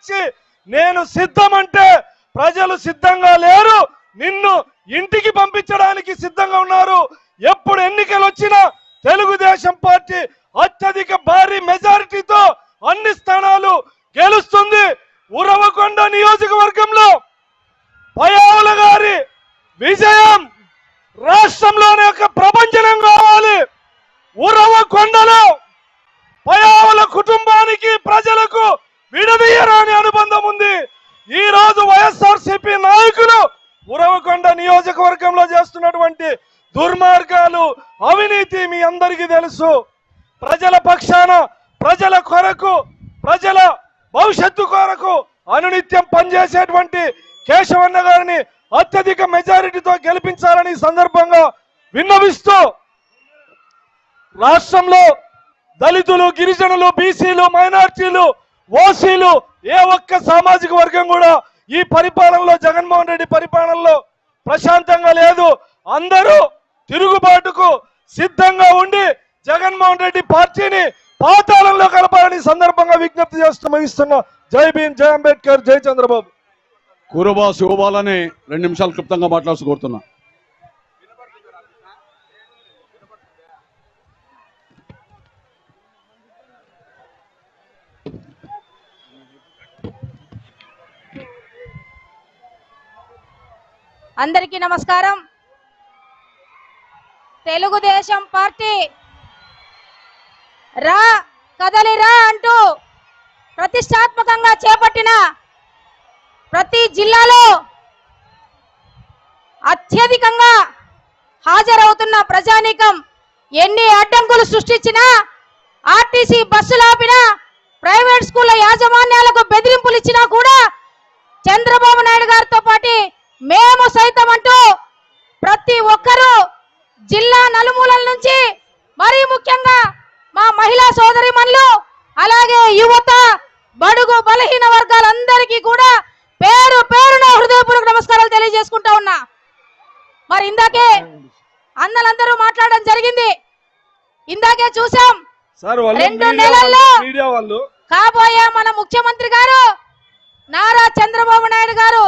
వచ్చి నేను సిద్ధమంటే ప్రజలు సిద్ధంగా లేరు. నిన్ను ఇంటికి పంపించడానికి సిద్ధంగా ఉన్నారు. ఎప్పుడు ఎన్నికలు వచ్చినా తెలుగుదేశం పార్టీ అత్యధిక భారీ మెజారిటీతో అన్ని స్థానాలు గెలుస్తుంది. ఉరవకొండ నియోజకవర్గంలో పయావుల గారి విజయం రాష్ట్రంలోనే ఒక ప్రపంచనం కావాలి. ఉరవకొండలో పయావుల కుటుంబానికి ప్రజలకు విడదీయరాని అనుబంధం ఉంది. ఈ రోజు వైఎస్ఆర్ నాయకులు ఉరవకొండ నియోజకవర్గంలో చేస్తున్నటువంటి దుర్మార్గాలు అవినీతి మీ అందరికీ తెలుసు. ప్రజల పక్షాన ప్రజల కొరకు ప్రజల భవిష్యత్తు కొరకు అనునిత్యం పనిచేసేటువంటి కేశవన్న గారిని అత్యధిక మెజారిటీతో గెలిపించాలని సందర్భంగా విన్నవిస్తూ రాష్ట్రంలో దళితులు గిరిజనులు బీసీలు మైనార్టీలు ఓసీలు ఏ ఒక్క సామాజిక వర్గం కూడా ఈ పరిపాలనలో జగన్మోహన్ రెడ్డి పరిపాలనలో ప్రశాంతంగా లేదు. అందరూ తిరుగుబాటుకు సిద్ధంగా ఉండి జగన్మోహన్ రెడ్డి పార్టీని పాతాళంలో కలపాలని సందర్భంగా విజ్ఞప్తి చేస్తూ ముగిస్తున్న జై భీమ్ జై అంబేద్కర్ జై చంద్రబాబు. కురుబా శివబాలని రెండు నిమిషాలు క్లుప్తంగా మాట్లాడుతూ కోరుతున్నా. అందరికీ నమస్కారం. తెలుగుదేశం పార్టీ రా కదలిరా అంటూ ప్రతిష్టాత్మకంగా చేపట్టిన ప్రతి జిల్లాలో అత్యధికంగా హాజరవుతున్న ప్రజానీకం ఎన్ని అడ్డంకులు సృష్టించినా ఆర్టీసీ బస్సులు ఆపినా ప్రైవేట్ స్కూళ్ళ యాజమాన్యాలకు బెదిరింపులు ఇచ్చినా కూడా చంద్రబాబు నాయుడు గారితో పాటు మేము సైతం అంటూ ప్రతి ఒక్కరూ జిల్లా నలుమూలల నుంచి మరీ ముఖ్యంగా మా మహిళా సోదరిమణులు అలాగే యువత బడుగు బలహీన వర్గాలందరికీ కూడా పేరు పేరున హృదయపూర్వక నమస్కారాలు తెలియజేసుకుంటా ఉన్నా. మరి ఇందాకే అన్నలందరూ మాట్లాడడం జరిగింది. ఇందాకే చూసాం రెండు నెలల్లో కాబోయే మన ముఖ్యమంత్రి గారు నారా చంద్రబాబు నాయుడు గారు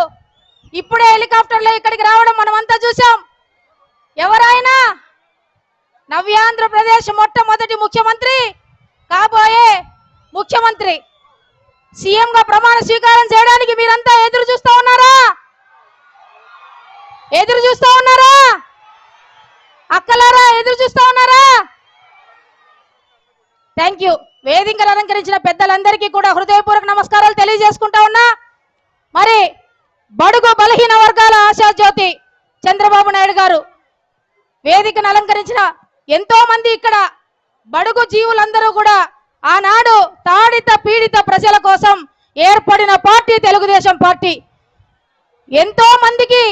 ఇప్పుడే హెలికాప్టర్లో ఇక్కడికి రావడం మనమంతా చూసాం ఎవరైనా? నవ్యాంధ్రప్రదేశ్ మొట్టమొదటి ముఖ్యమంత్రి? కాబోయే ముఖ్యమంత్రి. సీఎం గా ప్రమాణ స్వీకారం చేయడానికి మీరంతా ఎదురు చూస్తూ ఉన్నారా? ఎదురు చూస్తూ ఉన్నారా? అక్కలారా ఎదురు చూస్తా ఉన్నారా? థ్యాంక్ యూ వేదికలు అలంకరించిన పెద్దలందరికీ కూడా హృదయపూర్వక నమస్కారాలు తెలియజేసుకుంటా ఉన్నా. మరి బడుగు బలహీన వర్గాల ఆశాజ్యోతి చంద్రబాబు నాయుడు గారు వేదికను అలంకరించిన ఎంతో మంది ఇక్కడ బడుగు జీవులందరూ కూడా ఆనాడు తాడిత పీడిత ప్రజల కోసం ఏర్పడిన పార్టీ తెలుగుదేశం పార్టీ. ఎంతో మందికి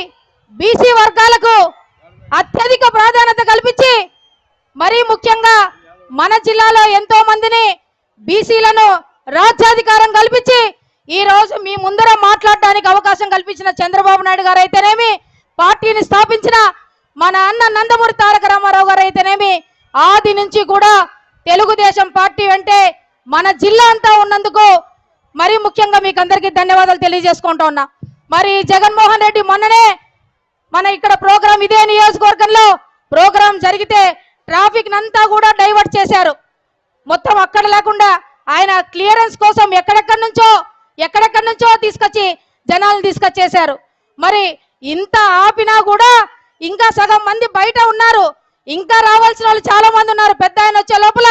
బీసీ వర్గాలకు అత్యధిక ప్రాధాన్యత కల్పించి మరీ ముఖ్యంగా మన జిల్లాలో ఎంతో మందిని బీసీలను రాజ్యాధికారం కల్పించి ఈ రోజు మీ ముందర మాట్లాడడానికి అవకాశం కల్పించిన చంద్రబాబు నాయుడు గారు అయితేనేమి పార్టీని స్థాపించిన మన అన్న నందమూరి తారక రామారావు గారు అయితేనేమి ఆది నుంచి కూడా తెలుగుదేశం పార్టీ అంటే మన జిల్లా అంతా ఉన్నందుకు మరి ముఖ్యంగా మీకు అందరికీ ధన్యవాదాలు తెలియజేసుకుంటా ఉన్నా. మరి జగన్మోహన్ రెడ్డి మొన్ననే మన ఇక్కడ ప్రోగ్రాం ఇదే నియోజకవర్గంలో ప్రోగ్రాం జరిగితే ట్రాఫిక్ అంతా కూడా డైవర్ట్ చేశారు. మొత్తం అక్కడ లేకుండా ఆయన క్లియరెన్స్ కోసం ఎక్కడెక్కడి నుంచో ఎక్కడెక్కడి నుంచో తీసుకొచ్చి జనాలను తీసుకొచ్చేశారు. మరి ఇంత ఆపినా కూడా ఇంకా సగం మంది బయట ఉన్నారు. ఇంకా రావాల్సిన వాళ్ళు చాలా మంది ఉన్నారు. పెద్ద ఆయన వచ్చే లోపల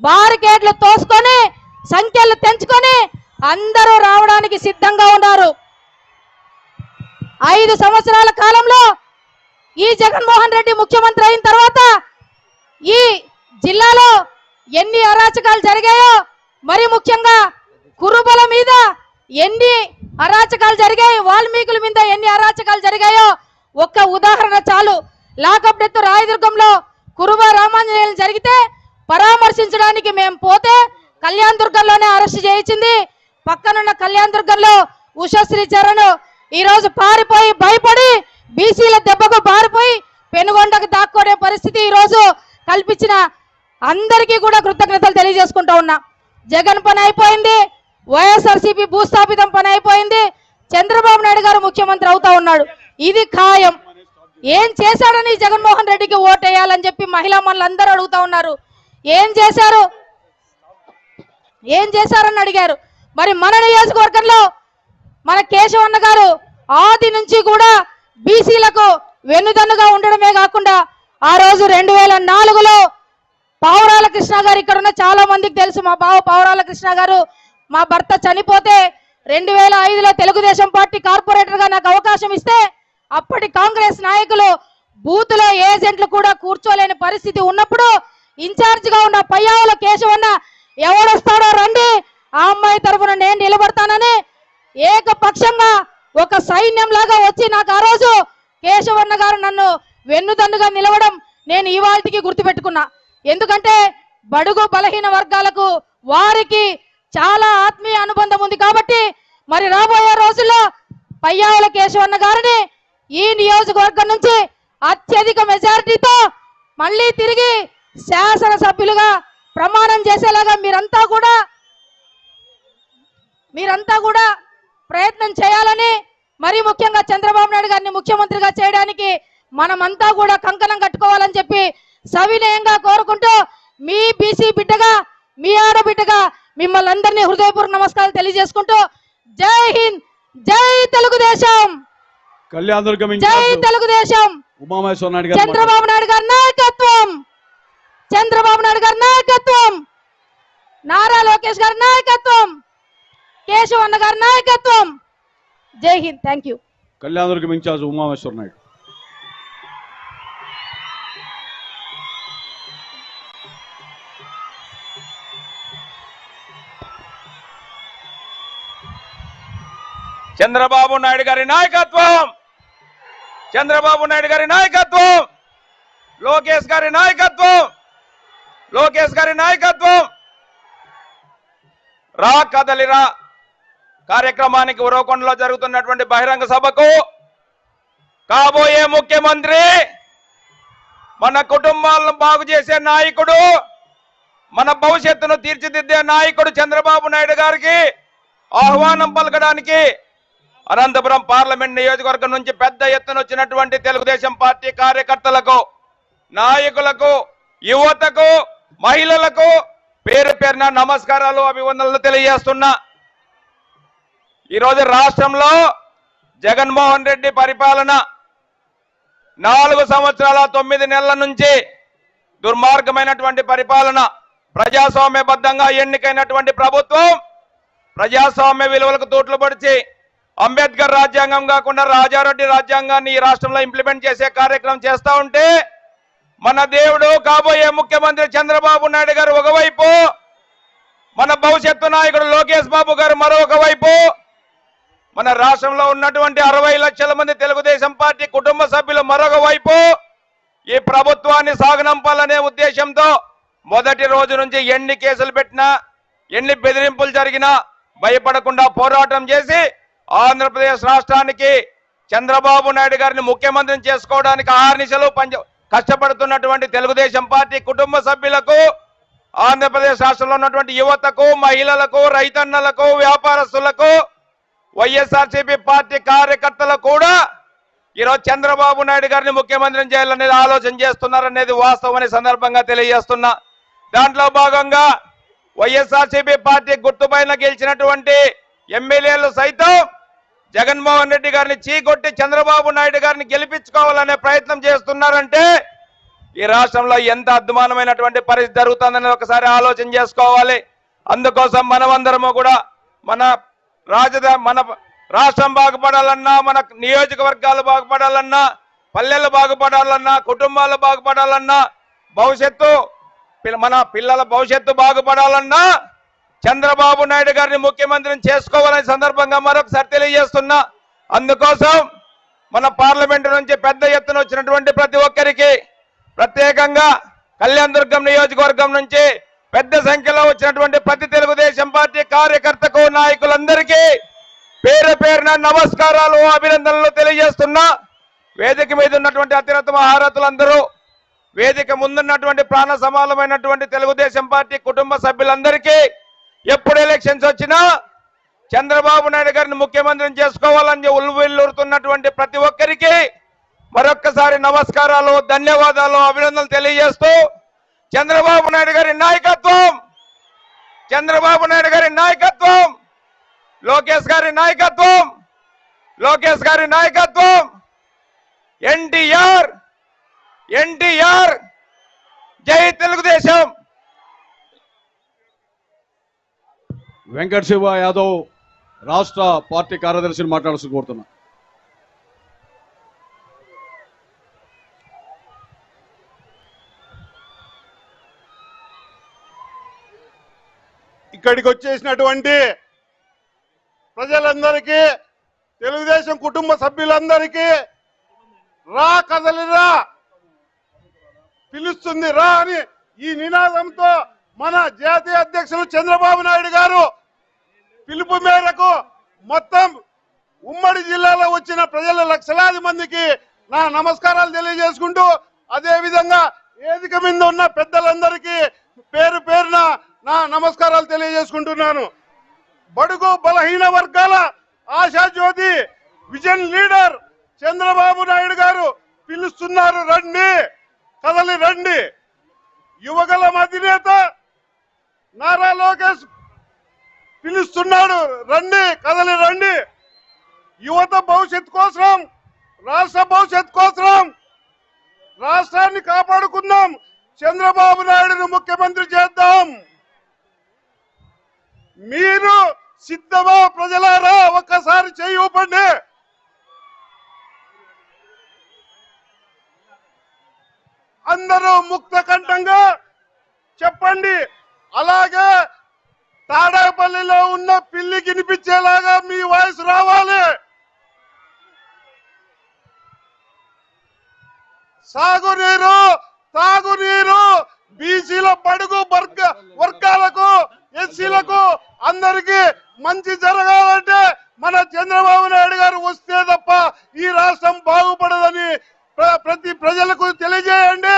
బారికేడ్లు తోసుకొని సంఖ్యలు తెంచుకొని అందరూ రావడానికి సిద్ధంగా ఉన్నారు. ఐదు సంవత్సరాల కాలంలో ఈ జగన్మోహన్ రెడ్డి ముఖ్యమంత్రి అయిన తర్వాత ఈ జిల్లాలో ఎన్ని అరాచకాలు జరిగాయో మరి ముఖ్యంగా కురుబల మీద ఎన్ని అరాచకాలు జరిగాయి? వాల్మీకుల మీద ఎన్ని అరాచకాలు జరిగాయో ఒక్క ఉదాహరణ చాలు. లాకప్ డెత్ రాయదుర్గంలో కురుబ రామాంజనేయులు జరిగితే పరామర్శించడానికి మేము పోతే కళ్యాణ్ దుర్గంలోనే అరెస్ట్ చేయించింది. పక్కనున్న కళ్యాణ్ దుర్గంలో ఉషశ్రీ చరణ్ ఈ రోజు పారిపోయి భయపడి బీసీల దెబ్బకు పారిపోయి పెనుగొండకు దాక్కునే పరిస్థితి ఈ రోజు కల్పించిన అందరికీ కూడా కృతజ్ఞతలు తెలియజేసుకుంటా ఉన్నా. జగన్ పని అయిపోయింది. వైఎస్ఆర్సీపీ భూస్థాపితం పని అయిపోయింది చంద్రబాబు నాయుడు గారు ముఖ్యమంత్రి అవుతా ఉన్నాడు. ఇది ఖాయం. ఏం చేశాడని జగన్మోహన్ రెడ్డికి ఓటేయాలని చెప్పి మహిళా మనులందరూ అడుగుతా ఉన్నారు. ఏం చేశారు? ఏం చేశారని అడిగారు. మరి మన నియోజకవర్గంలో మన కేశవన్న గారు ఆది నుంచి కూడా బీసీలకు వెన్నుదన్నుగా ఉండడమే కాకుండా ఆ రోజు రెండు వేల నాలుగులో పావురాల కృష్ణ గారు ఇక్కడ ఉన్న చాలా మందికి తెలుసు. మా బావ పావురాల కృష్ణ గారు మా భర్త చనిపోతే రెండు వేల ఐదులో తెలుగుదేశం పార్టీ కార్పొరేటర్గా నాకు అవకాశం ఇస్తే అప్పటి కాంగ్రెస్ నాయకులు బూత్లో ఏజెంట్లు కూడా కూర్చోలేని పరిస్థితి ఉన్నప్పుడు ఇన్ఛార్జ్గా ఉన్న పయ్యావుల కేశవన్న ఎవడొస్తాడో రండి ఆ అమ్మాయి తరఫున నేను నిలబడతానని ఏకపక్షంగా ఒక సైన్యం లాగా వచ్చి నాకు ఆ రోజు కేశవన్న గారు నన్ను వెన్నుదన్నుగా నిలవడం నేను ఇవాళకి గుర్తుపెట్టుకున్నా. ఎందుకంటే బడుగు బలహీన వర్గాలకు వారికి చాలా ఆత్మీయ అనుబంధం ఉంది కాబట్టి మరి రాబోయే రోజుల్లో పయ్యావుల కేశవన్న గారిని ఈ నియోజకవర్గం నుంచి అత్యధిక మెజారిటీతో మళ్ళీ తిరిగి శాసనసభ్యులుగా ప్రమాణం చేసేలాగా మీరంతా కూడా మీరంతా కూడా ప్రయత్నం చేయాలని మరీ ముఖ్యంగా చంద్రబాబు నాయుడు గారిని ముఖ్యమంత్రిగా చేయడానికి మనమంతా కూడా కంకణం కట్టుకోవాలని చెప్పి సవినయంగా కోరుకుంటూ మీ బీసీ బిడ్డగా మీ ఆడబిడ్డగా మిమ్మల్ని అందరినీ హృదయపూర్వక నమస్కారాలు తెలియజేసుకుంటూ జై హింద్ జై తెలుగుదేశం. కళ్యాణ దుర్గం జై తెలుగుదేశం. ఉమామహేశ్వర నాయుడు గారు. చంద్రబాబు నాయుడు గారి నాయకత్వం. చంద్రబాబు నాయుడు గారి నాయకత్వం. నారా లోకేష్ గారి నాయకత్వం. కేశవన్న గారి నాయకత్వం. జై Hind thank you. Kalyana Durgam in charge Umamaheswara Naidu. Chandrababu Naidu గారి నాయకత్వం! చంద్రబాబు నాయుడు గారి నాయకత్వం! లోకేష్ గారి నాయకత్వం! లోకేష్ గారి నాయకత్వం! రా కదలిరా కార్యక్రమానికి ఉరవకొండలో జరుగుతున్నటువంటి బహిరంగ సభకు కాబోయే ముఖ్యమంత్రి మన కుటుంబాలను బాగు చేసే నాయకుడు మన భవిష్యత్తును తీర్చిదిద్దే నాయకుడు చంద్రబాబు నాయుడు గారికి ఆహ్వానం పలకడానికి అనంతపురం పార్లమెంట్ నియోజకవర్గం నుంచి పెద్ద ఎత్తున వచ్చినటువంటి తెలుగుదేశం పార్టీ కార్యకర్తలకు నాయకులకు యువతకు మహిళలకు పేరు పేరున నమస్కారాలు అభివందనలు తెలియజేస్తున్నా. ఈరోజు రాష్ట్రంలో జగన్మోహన్ రెడ్డి పరిపాలన నాలుగు సంవత్సరాల తొమ్మిది నెలల నుంచి దుర్మార్గమైనటువంటి పరిపాలన ప్రజాస్వామ్యబద్ధంగా ఎన్నికైనటువంటి ప్రభుత్వం ప్రజాస్వామ్య విలువలకు తోట్లు పడిచి అంబేద్కర్ రాజ్యాంగం కాకుండా రాజారెడ్డి రాజ్యాంగాన్ని ఈ రాష్ట్రంలో ఇంప్లిమెంట్ చేసే కార్యక్రమం చేస్తా ఉంటే మన దేవుడు కాబోయే ముఖ్యమంత్రి చంద్రబాబు నాయుడు గారు ఒకవైపు మన భవిష్యత్తు నాయకుడు లోకేష్ బాబు గారు మరొక వైపు. మన రాష్ట్రంలో ఉన్నటువంటి అరవై లక్షల మంది తెలుగుదేశం పార్టీ కుటుంబ సభ్యులు మరొక వైపు. ఈ ప్రభుత్వాన్ని సాగనంపాలనే ఉద్దేశంతో మొదటి రోజు నుంచి ఎన్ని కేసులు పెట్టినా ఎన్ని బెదిరింపులు జరిగినా భయపడకుండా పోరాటం చేసి ఆంధ్రప్రదేశ్ రాష్ట్రానికి చంద్రబాబు నాయుడు గారిని ముఖ్యమంత్రిని చేసుకోవడానికి ఆహార్నిశలు పంచ కష్టపడుతున్నటువంటి తెలుగుదేశం పార్టీ కుటుంబ సభ్యులకు ఆంధ్రప్రదేశ్ రాష్ట్రంలో ఉన్నటువంటి యువతకు మహిళలకు రైతన్నలకు వ్యాపారస్తులకు వైఎస్ఆర్సీపీ పార్టీ కార్యకర్తలకు కూడా ఈరోజు చంద్రబాబు నాయుడు గారిని ముఖ్యమంత్రిని చేయాలనేది ఆలోచన చేస్తున్నారనేది వాస్తవం అనే సందర్భంగా తెలియజేస్తున్నా. దాంట్లో భాగంగా వైఎస్ఆర్సీపీ పార్టీ గుర్తుపైన గెలిచినటువంటి ఎమ్మెల్యేలు సైతం జగన్మోహన్ రెడ్డి గారిని చీకొట్టి చంద్రబాబు నాయుడు గారిని గెలిపించుకోవాలనే ప్రయత్నం చేస్తున్నారంటే ఈ రాష్ట్రంలో ఎంత అద్మానమైనటువంటి పరిస్థితి జరుగుతుందని ఒకసారి ఆలోచన చేసుకోవాలి. అందుకోసం మనమందరము కూడా మన రాజధాని మన రాష్ట్రం బాగుపడాలన్నా మన నియోజకవర్గాలు బాగుపడాలన్నా పల్లెలు బాగుపడాలన్నా కుటుంబాలు బాగుపడాలన్నా భవిష్యత్తు మన పిల్లల భవిష్యత్తు బాగుపడాలన్నా చంద్రబాబు నాయుడు గారిని ముఖ్యమంత్రిని చేసుకోవాలనే సందర్భంగా మరొకసారి తెలియజేస్తున్నా. అందుకోసం మన పార్లమెంటు నుంచి పెద్ద ఎత్తున వచ్చినటువంటి ప్రతి ఒక్కరికి ప్రత్యేకంగా కళ్యాణ్ దుర్గం నియోజకవర్గం నుంచి పెద్ద సంఖ్యలో వచ్చినటువంటి ప్రతి తెలుగుదేశం పార్టీ కార్యకర్తకు నాయకులందరికీ పేరు పేరున నమస్కారాలు అభినందనలు తెలియజేస్తున్నా. వేదిక మీద ఉన్నటువంటి అత్యున్నత మహారథులందరూ వేదిక ముందున్నటువంటి ప్రాణ సమానమైనటువంటి తెలుగుదేశం పార్టీ కుటుంబ సభ్యులందరికీ ఎప్పుడు ఎలక్షన్స్ వచ్చినా చంద్రబాబు నాయుడు గారిని ముఖ్యమంత్రిని చేసుకోవాలని ఉల్లుతున్నటువంటి ప్రతి ఒక్కరికి మరొక్కసారి నమస్కారాలు ధన్యవాదాలు అభినందనలు తెలియజేస్తూ చంద్రబాబు నాయుడు గారి నాయకత్వం! చంద్రబాబు నాయుడు గారి నాయకత్వం! లోకేష్ గారి నాయకత్వం! లోకేష్ గారి నాయకత్వం! ఎన్టీఆర్! ఎన్టీఆర్! జై తెలుగుదేశం! వెంకట శివ యాదవ్ రాష్ట్ర పార్టీ కార్యదర్శిని మాట్లాడాల్సి కోరుతున్నా. ఇక్కడికి వచ్చేసినటువంటి ప్రజలందరికీ తెలుగుదేశం కుటుంబ సభ్యులందరికీ రా కదలిరా పిలుస్తుంది రా అని ఈ నినాదంతో మన జాతీయ అధ్యక్షులు చంద్రబాబు నాయుడు గారు పిలుపు మేరకు మొత్తం ఉమ్మడి జిల్లాలో వచ్చిన ప్రజల లక్షలాది మందికి నా నమస్కారాలు తెలియజేసుకుంటూ అదే విధంగా వేదిక మీద ఉన్న పెద్దలందరికీ పేరు పేరున నా నమస్కారాలు తెలియజేసుకుంటున్నాను. బడుగు బలహీన వర్గాల ఆశాజ్యోతి విజన్ లీడర్ చంద్రబాబు నాయుడు గారు పిలుస్తున్నారు రండి కదలి రండి. యువగల అధినేత నారా లోకేష్ పిలుస్తున్నాడు. రండి కదలి రండి. యువత భవిష్యత్తు కోసం రాష్ట్ర భవిష్యత్తు కోసం రాష్ట్రాన్ని కాపాడుకుందాం. చంద్రబాబు నాయుడును ముఖ్యమంత్రి చేద్దాం. మీరు సిద్ధమా ప్రజలారా? ఒక్కసారి చేయి అందరూ ముక్త కంఠంగా చెప్పండి. అలాగే తాడేపల్లిలో ఉన్న పిల్లి వినిపించేలాగా మీ వాయిస్ రావాలి. సాగునీరు తాగునీరు బీసీల బడుగు వర్గ వర్గాలకు ఎస్సీలకు అందరికి మంచి జరగాలంటే మన చంద్రబాబు నాయుడు గారు వస్తే తప్ప ఈ రాష్ట్రం బాగుపడదని ప్ర- ప్రతి ప్రజలకు తెలియజేయండి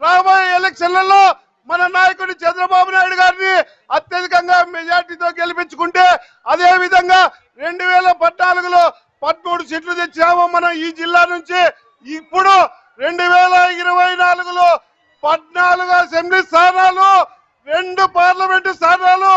రాబోయే ఎలక్షన్లలో మన నాయకుడు చంద్రబాబు నాయుడు గారిని అత్యధికంగా మెజార్టీతో గెలిపించుకుంటే అదే విధంగా రెండు వేల పద్నాలుగులో పదమూడు సీట్లు తెచ్చాము మనం ఈ జిల్లా నుంచి ఇప్పుడు రెండు వేల ఇరవై నాలుగులో పద్నాలుగు అసెంబ్లీ స్థానాలు రెండు పార్లమెంటు స్థానాలు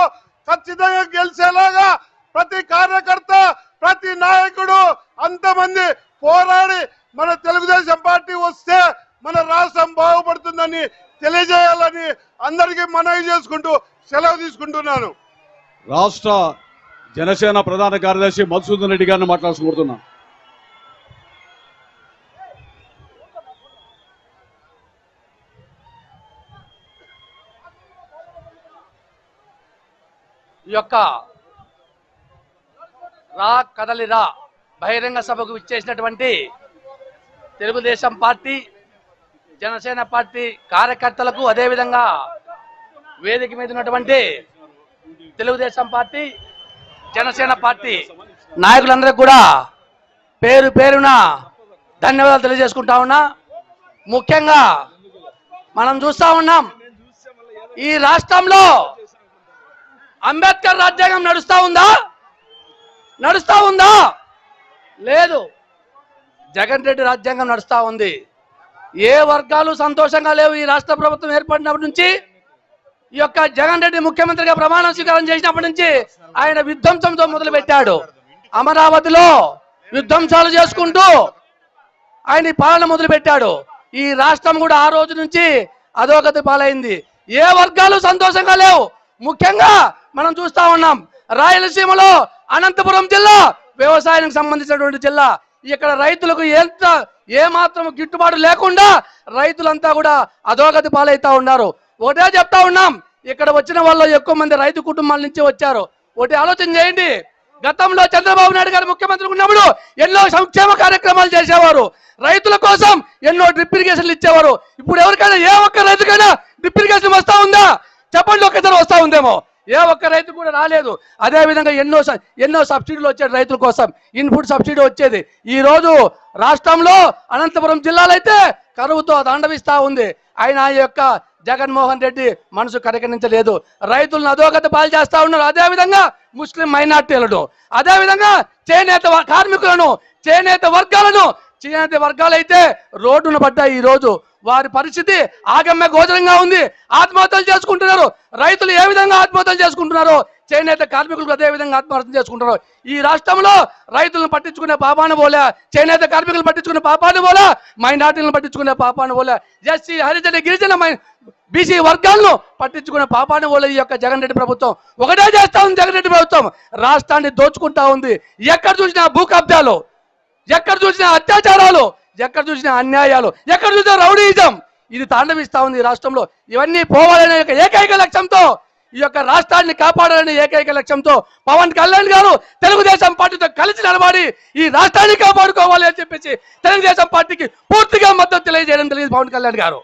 ఖచ్చితంగా గెలిచేలాగా ప్రతి కార్యకర్త ప్రతి నాయకుడు అంతమంది పోరాడి మన తెలుగుదేశం పార్టీ వస్తే మన రాష్ట్రం బాగుపడుతుందని తెలియజేయాలని అందరికీ మనవి చేసుకుంటూ సెలవు తీసుకుంటున్నాను. రాష్ట్ర జనసేన ప్రధాన కార్యదర్శి మధుసూదన్ రెడ్డి గారిని మాట్లాడుకుంటున్నాను ఈ యొక్క రా కదలిరా బహిరంగ సభకు విచ్చేసినటువంటి తెలుగుదేశం పార్టీ జనసేన పార్టీ కార్యకర్తలకు అదేవిధంగా వేదిక మీద ఉన్నటువంటి తెలుగుదేశం పార్టీ జనసేన పార్టీ నాయకులందరికీ కూడా పేరు పేరున ధన్యవాదాలు తెలియజేసుకుంటా ఉన్నా. ముఖ్యంగా మనం చూస్తా ఉన్నాం ఈ రాష్ట్రంలో అంబేద్కర్ రాజ్యాంగం నడుస్తా ఉందా? నడుస్తా ఉందా? లేదు. జగన్ రెడ్డి రాజ్యాంగం నడుస్తా ఉంది. ఏ వర్గాలు సంతోషంగా లేవు ఈ రాష్ట్ర ప్రభుత్వం ఏర్పడినప్పటి నుంచి? ఈ యొక్క జగన్ రెడ్డి ముఖ్యమంత్రిగా ప్రమాణ స్వీకారం చేసినప్పటి నుంచి ఆయన విధ్వంసంతో మొదలు పెట్టాడు అమరావతిలో విధ్వంసాలు చేసుకుంటూ ఆయన పాలన మొదలు పెట్టాడు ఈ రాష్ట్రం కూడా ఆ రోజు నుంచి అధోగతి పాలైంది. ఏ వర్గాలు సంతోషంగా లేవు? ముఖ్యంగా మనం చూస్తా ఉన్నాం. రాయలసీమలో అనంతపురం జిల్లా వ్యవసాయానికి సంబంధించినటువంటి జిల్లా. ఇక్కడ రైతులకు ఎంత ఏ మాత్రం గిట్టుబాటు లేకుండా రైతులంతా కూడా అధోగతి పాలైతా ఉన్నారు. ఒకటే చెప్తా ఉన్నాం ఇక్కడ వచ్చిన వాళ్ళు ఎక్కువ మంది రైతు కుటుంబాల నుంచి వచ్చారు. ఒకటి ఆలోచన చేయండి. గతంలో చంద్రబాబు నాయుడు గారు ముఖ్యమంత్రి ఉన్నప్పుడు ఎన్నో సంక్షేమ కార్యక్రమాలు చేసేవారు. రైతుల కోసం ఎన్నో డ్రిప్ ఇరిగేషన్లు ఇచ్చేవారు. ఇప్పుడు ఎవరికైనా ఏ ఒక్క రైతుకైనా డ్రిప్ ఇరిగేషన్ వస్తా ఉందా? చెప్పండి ఒక్కసారి వస్తా ఉందేమో. ఏ ఒక్క రైతు కూడా రాలేదు. అదేవిధంగా ఎన్నో ఎన్నో సబ్సిడీలు వచ్చాయి రైతుల కోసం. ఇన్పుట్ సబ్సిడీ వచ్చేది. ఈ రోజు రాష్ట్రంలో అనంతపురం జిల్లాలో అయితే కరువుతో దండవిస్తూ ఉంది. ఆయన ఆ యొక్క జగన్మోహన్ రెడ్డి మనసు కరకరించలేదు. రైతులను అధోగత పాలు చేస్తా ఉన్నారు. అదేవిధంగా ముస్లిం మైనార్టీలను అదే విధంగా చేనేత కార్మికులను చేనేత వర్గాలను చేనేత వర్గాలైతే రోడ్డున పడ్డాయి ఈ రోజు. వారి పరిస్థితి ఆగమ్య గోచరంగా ఉంది. ఆత్మహత్యలు చేసుకుంటున్నారు. రైతులు ఏ విధంగా ఆత్మహత్యలు చేసుకుంటున్నారో చేనేత కార్మికులు అదే విధంగా ఆత్మహత్య చేసుకుంటున్నారు. ఈ రాష్ట్రంలో రైతులను పట్టించుకునే పాపాను పోలే చేనేత కార్మికులు పట్టించుకునే పాపాను పోలే మైనార్టీలను పట్టించుకునే పాపాను పోలే ఎస్సీ హరిజన గిరిజన మై బీసీ వర్గాలను పట్టించుకునే పాపాను పోలే ఈ యొక్క జగన్ రెడ్డి ప్రభుత్వం. ఒకటే చేస్తా ఉంది జగన్ రెడ్డి ప్రభుత్వం. రాష్ట్రాన్ని దోచుకుంటా ఉంది. ఎక్కడ చూసినా భూ కబ్జాలు ఎక్కడ చూసినా అత్యాచారాలు ఎక్కడ చూసినా అన్యాయాలు ఎక్కడ చూసినా రౌడీజం. ఇది తాండవిస్తా ఉంది ఈ రాష్ట్రంలో. ఇవన్నీ పోవాలనే యొక్క ఏకైక లక్ష్యంతో ఈ యొక్క రాష్ట్రాన్ని కాపాడాలనే ఏకైక లక్ష్యంతో పవన్ కళ్యాణ్ గారు తెలుగుదేశం పార్టీతో కలిసి నిలబడి ఈ రాష్ట్రాన్ని కాపాడుకోవాలి అని చెప్పేసి తెలుగుదేశం పార్టీకి పూర్తిగా మద్దతు తెలియజేయడం తెలియదు పవన్ కళ్యాణ్ గారు.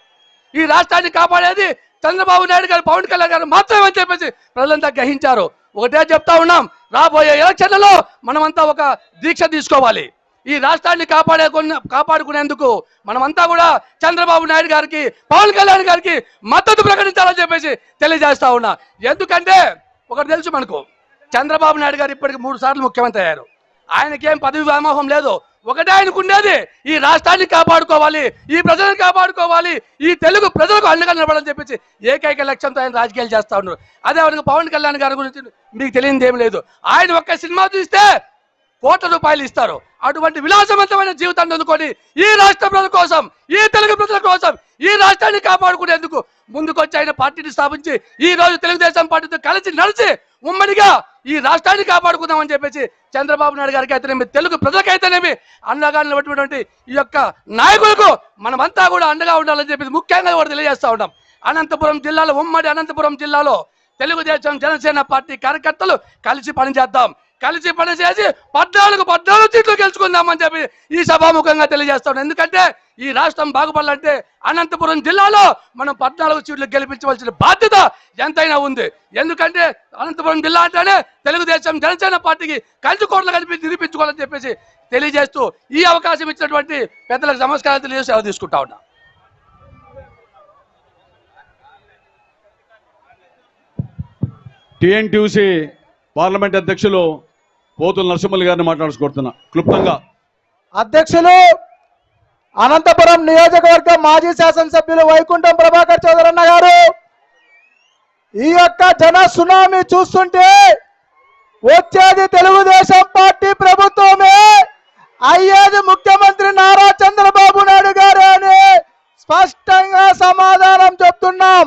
ఈ రాష్ట్రాన్ని కాపాడేది చంద్రబాబు నాయుడు గారు పవన్ కళ్యాణ్ గారు మాత్రమే అని చెప్పేసి ప్రజలంతా గ్రహించారు. ఒకటే చెప్తా ఉన్నాం రాబోయే ఎలక్షన్లలో మనమంతా ఒక దీక్ష తీసుకోవాలి. ఈ రాష్ట్రాన్ని కాపాడే కాపాడుకునేందుకు మనమంతా కూడా చంద్రబాబు నాయుడు గారికి పవన్ కళ్యాణ్ గారికి మద్దతు ప్రకటించాలని చెప్పేసి తెలియజేస్తా ఉన్నా. ఎందుకంటే ఒకటి తెలుసు మనకు చంద్రబాబు నాయుడు గారు ఇప్పటికి మూడు సార్లు ముఖ్యమంత్రి అయ్యారు. ఆయనకేం పదవి వ్యామోహం లేదు. ఒకటే ఆయనకు ఉండేది ఈ రాష్ట్రాన్ని కాపాడుకోవాలి ఈ ప్రజలను కాపాడుకోవాలి ఈ తెలుగు ప్రజలకు అండగా నిలబడాలని చెప్పేసి ఏకైక లక్ష్యంతో ఆయన రాజకీయాలు చేస్తా ఉన్నారు. అదే మనకు పవన్ కళ్యాణ్ గారి గురించి మీకు తెలియనిది ఏం లేదు. ఆయన ఒక్క సినిమా చూస్తే కోట్ల రూపాయలు ఇస్తారు. అటువంటి విలాసవంతమైన జీవితాన్ని అందుకొని ఈ రాష్ట్ర ప్రజల కోసం ఈ తెలుగు ప్రజల కోసం ఈ రాష్ట్రాన్ని కాపాడుకునేందుకు ముందుకొచ్చి ఆయన పార్టీని స్థాపించి ఈ రోజు తెలుగుదేశం పార్టీతో కలిసి నడిచి ఉమ్మడిగా ఈ రాష్ట్రాన్ని కాపాడుకుందామని చెప్పేసి చంద్రబాబు నాయుడు గారికి అయితేనేమి తెలుగు ప్రజలకైతేనేమి అండగా నిలబడినటువంటి ఈ యొక్క నాయకులకు మనమంతా కూడా అండగా ఉండాలని చెప్పేసి ముఖ్యంగా కూడా తెలియజేస్తా ఉంటాం అనంతపురం జిల్లాలో ఉమ్మడి అనంతపురం జిల్లాలో తెలుగుదేశం జనసేన పార్టీ కార్యకర్తలు కలిసి పనిచేద్దాం. కలిసి పనిచేసి పద్నాలుగు పద్నాలుగు సీట్లు గెలుచుకుందామని చెప్పి ఈ సభాముఖంగా తెలియజేస్తాం ఎందుకంటే ఈ రాష్ట్రం బాగుపడాలంటే అనంతపురం జిల్లాలో మనం పద్నాలుగు సీట్లు గెలిపించవలసిన బాధ్యత ఎంతైనా ఉంది. ఎందుకంటే అనంతపురం జిల్లా అంటేనే తెలుగుదేశం జనసేన పార్టీకి కలిసి కోట్లు కలిపి నిరూపించుకోవాలని చెప్పేసి తెలియజేస్తూ ఈ అవకాశం ఇచ్చినటువంటి పెద్దలకు నమస్కారాలు తెలియజేసి సేవ తీసుకుంటా ఉన్నా. టిఎన్టీసీ పార్లమెంట్ అధ్యక్షులు పోతుల నరసింహులు గారిని మాట్లాడుకుంటున్నా క్లుప్తంగా. అధ్యక్షులు అనంతపురం నియోజకవర్గ మాజీ శాసనసభ్యులు వైకుంఠం ప్రభాకర్ చౌదరన్న గారు ఈ యొక్క జన సునామీ చూస్తుంటే వచ్చేది తెలుగుదేశం పార్టీ ప్రభుత్వమే అయ్యేది ముఖ్యమంత్రి నారా చంద్రబాబు నాయుడు గారే అని స్పష్టంగా సమాధానం చెప్తున్నాం.